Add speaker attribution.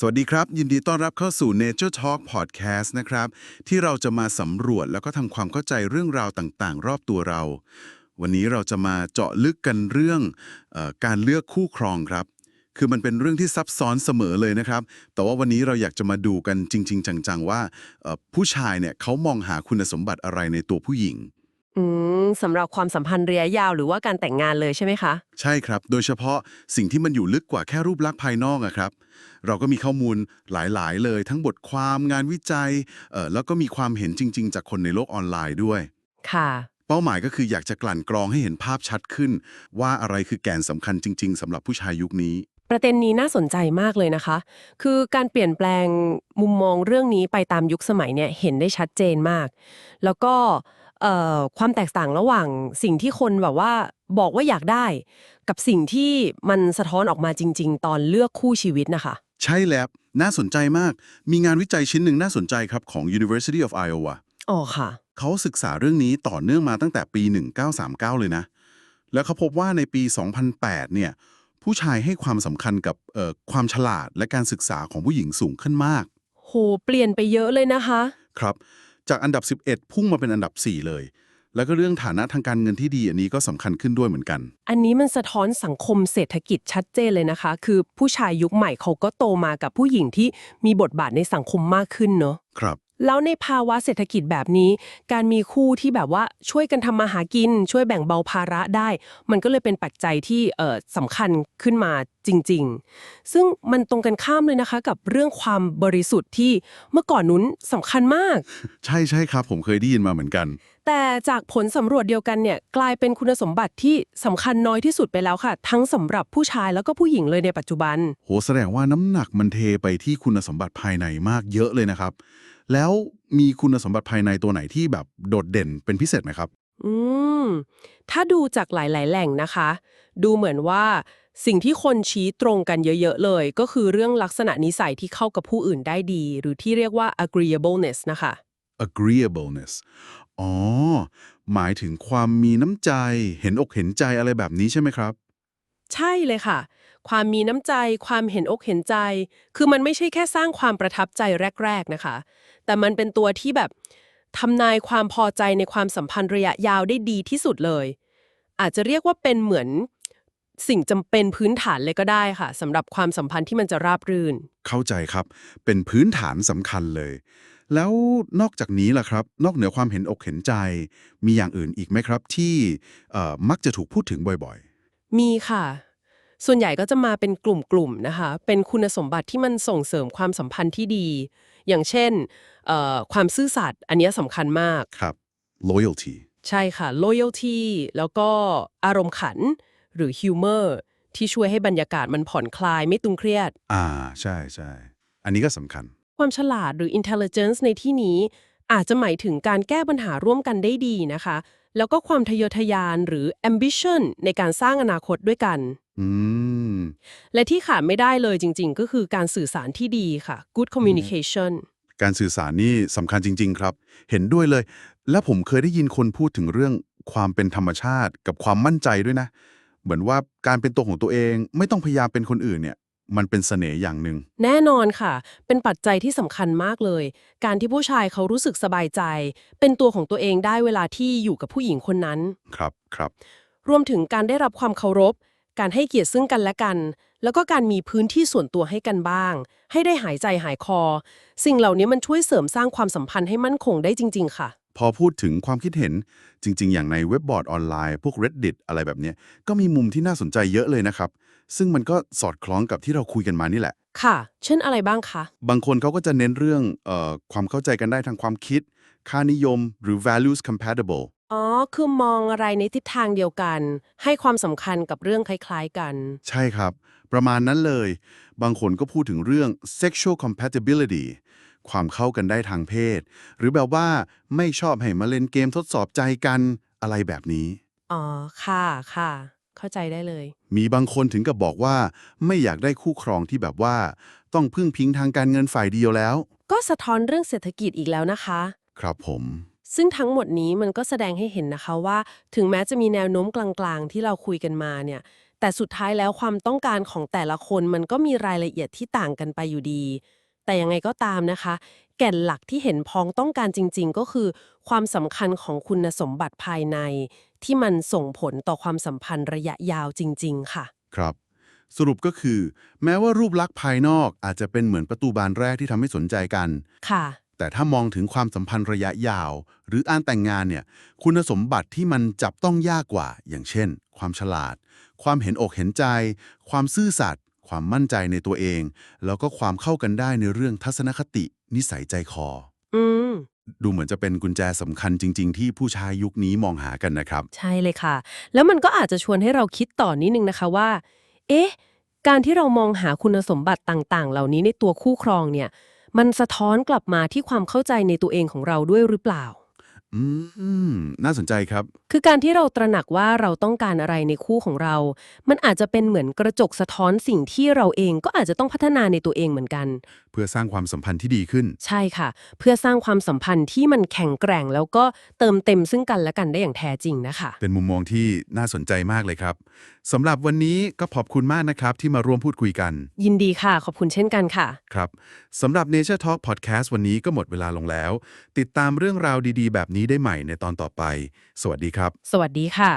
Speaker 1: สวัสดีครับ ยินดีต้อนรับเข้าสู่ Nature Talk Podcast นะครับ ที่เราจะมาสำรวจแล้วก็ทำความเข้าใจเรื่องราวต่างๆ รอบตัวเรา วันนี้เราจะมาเจาะลึกกันเรื่องออการเลือกคู่ครองครับ คือมันเป็นเรื่องที่ซับซ้อนเสมอเลยนะครับ แต่ว่าวันนี้เราอยากจะมาดูกันจริง ๆ จังๆ ว่าผู้ชายเนี่ยเขามองหาคุณสมบัติอะไรในตัวผู้หญิง
Speaker 2: อืมสำหรับความสัมพันธ์ระยะยาวหรือว่าการแต่งงานเลยใช่ไหมคะ
Speaker 1: ใช่ครับ โดยเฉพาะสิ่งที่มันอยู่ลึกกว่าแค่รูปลักษณ์ภายนอกอะครับ เราก็มีข้อมูลหลาย ๆ เลย ทั้งบทความงานวิจัยเอ่อแล้วก็มีความเห็นจริง ๆ จากคนในโลกออนไลน์ด้วย
Speaker 2: ค่ะ
Speaker 1: เป้าหมายก็คืออยากจะกลั่นกรองให้เห็นภาพชัดขึ้น ว่าอะไรคือแกนสำคัญจริง ๆสำหรับผู้ชายยุคนี้
Speaker 2: ประเด็นนี้น่าสนใจมากเลยนะคะ คือการเปลี่ยนแปลงมุมมองเรื่องนี้ไปตามยุคสมัยเนี่ยเห็นได้ชัดเจนมาก แล้วก็ เอ่อความแตกต่างระหว่างสิ่งที่คนแบบว่าบอกว่าอยากได้ กับสิ่งที่มันสะท้อนออกมาจริง ๆ ตอนเลือกคู่ชีวิตนะคะ
Speaker 1: ใช่แล้วน่าสนใจมาก มีงานวิจัยชิ้นหนึ่งน่าสนใจครับของ University of Iowa
Speaker 2: อ๋อค่ะ
Speaker 1: เขาศึกษาเรื่องนี้ต่อเนื่องมาตั้งแต่ปี 1939 เลยนะ แล้วเขาพบว่าในปี 2008 เนี่ย ผู้ชายให้ความสำคัญกับเอ่อความฉลาดและการศึกษาของผู้หญิงสูงขึ้นมาก
Speaker 2: โห เปลี่ยนไปเยอะเลยนะคะ
Speaker 1: ครับ จากอันดับ 11 พุ่งมาเป็นอันดับ 4 เลย แล้วก็เรื่องฐานะทางการเงินที่ดีอันนี้ก็สำคัญขึ้นด้วยเหมือนกัน
Speaker 2: อันนี้มันสะท้อนสังคมเศรษฐกิจชัดเจนเลยนะคะ คือผู้ชายยุคใหม่เขาก็โตมากับผู้หญิงที่มีบทบาทในสังคมมากขึ้นเนอะ
Speaker 1: ครับ
Speaker 2: แล้วในภาวะเศรษฐกิจแบบนี้ การมีคู่ที่แบบว่าช่วยกันทำมาหากิน ช่วยแบ่งเบาภาระได้ มันก็เลยเป็นปัจจัยที่เอ่อสำคัญขึ้นมาจริง ๆ ซึ่งมันตรงกันข้ามเลยนะคะ กับเรื่องความบริสุทธิ์ที่เมื่อก่อนนุ้นสำคัญมาก
Speaker 1: ใช่ใช่ครับ ผมเคยได้ยินมาเหมือนกัน
Speaker 2: แต่จากผลสำรวจเดียวกันเนี่ยกลายเป็นคุณสมบัติที่สำคัญน้อยที่สุดไปแล้วค่ะ ทั้งสำหรับผู้ชายแล้วก็ผู้หญิงเลยในปัจจุบัน
Speaker 1: โหแสดงว่าน้ำหนักมันเทไปที่คุณสมบัติภายในมากเยอะเลยนะครับ แล้วมีคุณสมบัติภายในตัวไหนที่แบบโดดเด่นเป็นพิเศษไหมครับ
Speaker 2: อืม ถ้าดูจากหลาย ๆ แหล่งนะคะ ดูเหมือนว่าสิ่งที่คนชี้ตรงกันเยอะ ๆ เลย ก็คือเรื่องลักษณะนิสัยที่เข้ากับผู้อื่นได้ดี หรือที่เรียกว่า agreeableness นะคะ
Speaker 1: agreeableness อ๋อ หมายถึงความมีน้ำใจ เห็นอกเห็นใจอะไรแบบนี้ใช่ไหมครับ
Speaker 2: ใช่เลยค่ะ ความมีน้ำใจ ความเห็นอกเห็นใจ คือมันไม่ใช่แค่สร้างความประทับใจแรก ๆ นะคะ แต่มันเป็นตัวที่แบบทำนายความพอใจในความสัมพันธ์ระยะยาวได้ดีที่สุดเลย อาจจะเรียกว่าเป็นเหมือนสิ่งจำเป็นพื้นฐานเลยก็ได้ค่ะสำหรับความสัมพันธ์ที่มันจะราบรื่น
Speaker 1: เข้าใจครับ เป็นพื้นฐานสำคัญเลย แล้วนอกจากนี้ล่ะครับ นอกเหนือความเห็นอกเห็นใจ มีอย่างอื่นอีกไหมครับที่เอ่อมักจะถูกพูดถึงบ่อย
Speaker 2: มีค่ะ ส่วนใหญ่ก็จะมาเป็นกลุ่มๆนะคะ เป็นคุณสมบัติที่มันส่งเสริมความสัมพันธ์ที่ดี อย่างเช่นเอ่อความซื่อสัตย์อันเนี้ยสำคัญมาก
Speaker 1: ๆครับ loyalty
Speaker 2: ใช่ค่ะ loyalty แล้วก็อารมณ์ขันหรือ humor ที่ช่วยให้บรรยากาศมันผ่อนคลายไม่ตึงเครียด
Speaker 1: อ่าใช่ใช่อันนี้ก็สำคัญ
Speaker 2: ความฉลาดหรือ intelligence ในที่นี้ อาจจะหมายถึงการแก้ปัญหาร่วมกันได้ดีนะคะ แล้วก็ความทะเยอทะยานหรือ ambition ในการสร้างอนาคตด้วยกัน
Speaker 1: อืม
Speaker 2: และที่ขาดไม่ได้เลยจริง ๆ ก็คือการสื่อสารที่ดีค่ะ good communication
Speaker 1: การสื่อสารนี่สำคัญจริง ๆ ครับ เห็นด้วยเลย และผมเคยได้ยินคนพูดถึงเรื่องความเป็นธรรมชาติกับความมั่นใจด้วยนะ เหมือนว่าการเป็นตัวของตัวเอง ไม่ต้องพยายามเป็นคนอื่นเนี่ย มันเป็นเสน่ห์อย่างหนึ่ง
Speaker 2: แน่นอนค่ะ เป็นปัจจัยที่สำคัญมากเลย การที่ผู้ชายเขารู้สึกสบายใจ เป็นตัวของตัวเองได้เวลาที่อยู่กับผู้หญิงคนนั้น
Speaker 1: ครับครับ
Speaker 2: รวมถึงการได้รับความเคารพ การให้เกียรติซึ่งกันและกัน แล้วก็การมีพื้นที่ส่วนตัวให้กันบ้าง ให้ได้หายใจหายคอ สิ่งเหล่านี้มันช่วยเสริมสร้างความสัมพันธ์ให้มั่นคงได้จริง ๆ ค่ะ
Speaker 1: พอพูดถึงความคิดเห็นจริง ๆ อย่างในเว็บบอร์ดออนไลน์ พวก reddit อะไรแบบเนี้ยก็มีมุมที่น่าสนใจเยอะเลยนะครับ ซึ่งมันก็สอดคล้องกับที่เราคุยกันมานี่แหละ
Speaker 2: ค่ะ เช่นอะไรบ้างคะ
Speaker 1: บางคนเขาก็จะเน้นเรื่องเออความเข้าใจกันได้ทางความคิด ค่านิยม หรือ values compatible
Speaker 2: อ๋อ คือมองอะไรในทิศทางเดียวกัน ให้ความสำคัญกับเรื่องคล้ายๆกัน
Speaker 1: ใช่ครับ ประมาณนั้นเลย บางคนก็พูดถึงเรื่อง sexual compatibility ความเข้ากันได้ทางเพศ หรือแบบว่าไม่ชอบให้มาเล่นเกมทดสอบใจกันอะไรแบบนี้
Speaker 2: อ๋อ ค่ะค่ะ เข้าใจได้เลย
Speaker 1: มีบางคนถึงกับบอกว่า ไม่อยากได้คู่ครองที่แบบว่า ต้องพึ่งพิงทางการเงินฝ่ายเดียวแล้ว
Speaker 2: ก็สะท้อนเรื่องเศรษฐกิจอีกแล้วนะคะ
Speaker 1: ครับผม
Speaker 2: ซึ่งทั้งหมดนี้มันก็แสดงให้เห็นนะคะว่า ถึงแม้จะมีแนวโน้มกลางๆ ที่เราคุยกันมาเนี่ย แต่สุดท้ายแล้วความต้องการของแต่ละคนมันก็มีรายละเอียดที่ต่างกันไปอยู่ดี แต่ยังไงก็ตามนะคะ แก่นหลักที่เห็นพ้องต้องการจริง ๆ ก็คือ ความสำคัญของคุณสมบัติภายใน ที่มันส่งผลต่อความสัมพันธ์ระยะยาวจริง ๆ ค่ะ
Speaker 1: ครับ สรุปก็คือ แม้ว่ารูปลักษณ์ภายนอกอาจจะเป็นเหมือนประตูบานแรกที่ทำให้สนใจกัน
Speaker 2: ค่ะ
Speaker 1: แต่ถ้ามองถึงความสัมพันธ์ระยะยาว หรือการแต่งงานเนี่ย คุณสมบัติที่มันจับต้องยากกว่า อย่างเช่น ความฉลาด ความเห็นอกเห็นใจ ความซื่อสัตย์ ความมั่นใจในตัวเอง แล้วก็ความเข้ากันได้ในเรื่องทัศนคติ นิสัยใจคอ
Speaker 2: อืม
Speaker 1: ดูเหมือนจะเป็นกุญแจสำคัญจริง ๆ ที่ผู้ชายยุคนี้มองหากันนะครับ
Speaker 2: ใช่เลยค่ะ แล้วมันก็อาจจะชวนให้เราคิดต่อนิดนึงนะคะว่า เอ๊ะ การที่เรามองหาคุณสมบัติต่าง ๆ เหล่านี้ในตัวคู่ครองเนี่ย มันสะท้อนกลับมาที่ความเข้าใจในตัวเองของเราด้วยหรือเปล่า
Speaker 1: อืม น่าสนใจครับ
Speaker 2: คือการที่เราตระหนักว่าเราต้องการอะไรในคู่ของเรา มันอาจจะเป็นเหมือนกระจกสะท้อนสิ่งที่เราเองก็อาจจะต้องพัฒนาในตัวเองเหมือนกัน
Speaker 1: เพื่อสร้างความสัมพันธ์ที่ดีขึ้น
Speaker 2: ใช่ค่ะ เพื่อสร้างความสัมพันธ์ที่มันแข็งแกร่ง แล้วก็เติมเต็มซึ่งกันและกันได้อย่างแท้จริงนะคะ
Speaker 1: เป็นมุมมองที่น่าสนใจมากเลยครับสำหรับวันนี้ก็ขอบคุณมากนะครับ ที่มาร่วมพูดคุยกัน
Speaker 2: ยินดีค่ะ ขอบคุณเช่นกันค่ะ
Speaker 1: ครับสำหรับ Nature Talk Podcast วันนี้ก็หมดเวลาลงแล้ว ติดตามเรื่องราวดี ๆ แบบนี้ได้ใหม่ในตอนต่อไป สวัสดีครับ
Speaker 2: สวัสดีค่ะ